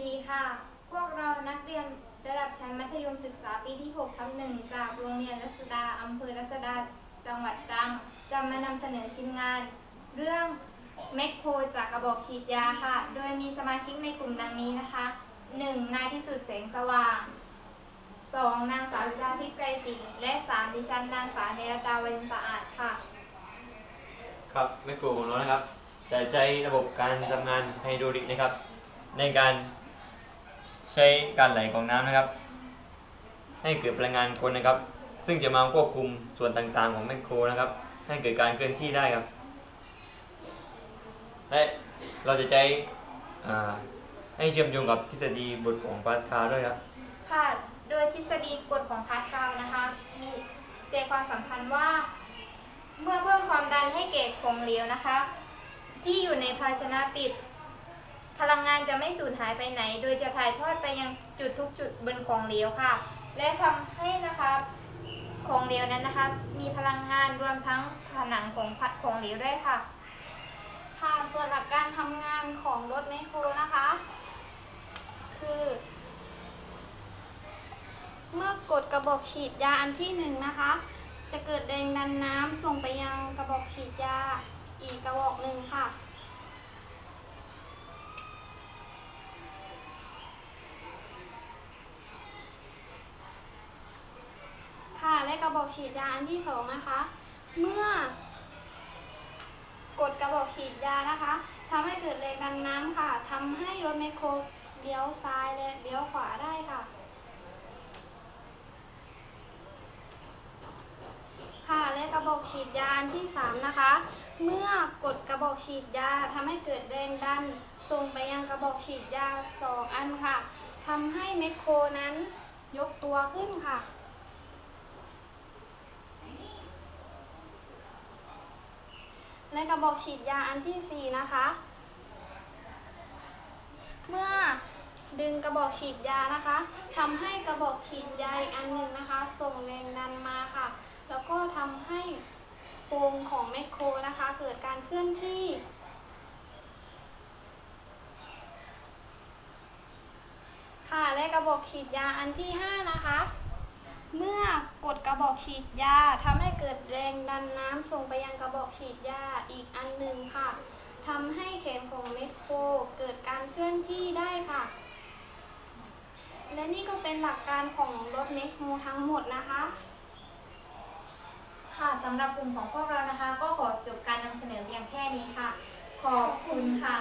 ดีค่ะ พวกเรานักเรียนระดับชั้นมัธยมศึกษาปีที่6ทับหนึ่งจากโรงเรียนรัศดาอำเภอรัศดา จังหวัดตรังจะมานำเสนอชิ้นงาน เรื่องแมคโครจากกระบอกฉีดยาค่ะ โดยมีสมาชิกในกลุ่มดังนี้นะคะ 1. นายพิสุทธิ์แสงสว่าง 2. นางสาววิดาทิพย์ไกรศรีและ 3. ดิฉันนางสาวเนรตาวันสะอาดค่ะ ครับแม่ครของเรานะครับจะใช้ระบบการทำงานไฮดรอลิกนะครับ ในการ ใช้การไหลของน้ำนะครับ ให้เกิดพลังงานกลนะครับ ซึ่งจะมาควบคุมส่วนต่างๆของแมคโครนะครับ ให้เกิดการเคลื่อนที่ได้ครับ และเราจะใช้ให้เชื่อมโยงกับทฤษฎีบทของปาสคาลด้วยครับค่ะโดยทฤษฎีกฎของพาสคาลนะคะมีใจความสำคัญว่า เมื่อเพิ่มความดันให้เกจของเหลวนะคะ ที่อยู่ในภาชนะปิด พลังงานจะไม่สูญหายไปไหน โดยจะถ่ายทอดไปยังจุดทุกจุดบนของเหลวค่ะ และทำให้นะคะของเหลวนั้นนะคะมีพลังงานรวมทั้งผนังของพัดของเหลวด้วยค่ะ ค่ะส่วนหลักการทำงานของรถไมโครนะคะ คือ เมื่อกดกระบอกฉีดยาอันที่หนึ่งนะคะ จะเกิดแรงดันน้ำส่งไปยังกระบอกฉีดยาอีกกระบอกหนึ่งค่ะ ค่ะ และก ระบอกฉีดยาอันที่สองนะคะ เมื่อกดกระบอกฉีดยานะคะทำให้เกิดแรงดันน้ำค่ะทำให้รถไมโครเลี้ยวซ้ายและเลี้ยวขวาได้ค่ะ ค่ะและกระบอกฉีดยาอันที่สามนะคะ เมื่อกดกระบอกฉีดยาทำให้เกิดแรงดันส่งไปยังกระบอกฉีดยาสองอันค่ะทำให้ไมโครนั้นยกตัวขึ้นค่ะ ในกระบอกฉีดยาอันที่ 4 นะคะ เมื่อดึงกระบอกฉีดยานะคะทำให้กระบอกฉีดยาอีกอันหนึ่งนะคะ ส่งแรงดันมาค่ะ แล้วก็ทำให้โครงของแมคโครนะคะ เกิดการเคลื่อนที่ ค่ะและกระบอกฉีดยาอันที่ 5 นะคะ เมื่อกดกระบอกฉีดยาทำให้เกิดแรงดันน้ำส่งไปยังกระบอกฉีดยาอีกอันหนึ่งค่ะทำให้เข็มของแมคโครเกิดการเคลื่อนที่ได้ค่ะ และนี่ก็เป็นหลักการของรถแมคโครทั้งหมดนะคะ ค่ะสำหรับกลุ่มของพวกเรานะคะ ก็ขอจบการนำเสนอเพียงแค่นี้ค่ะ ขอบคุณค่ะ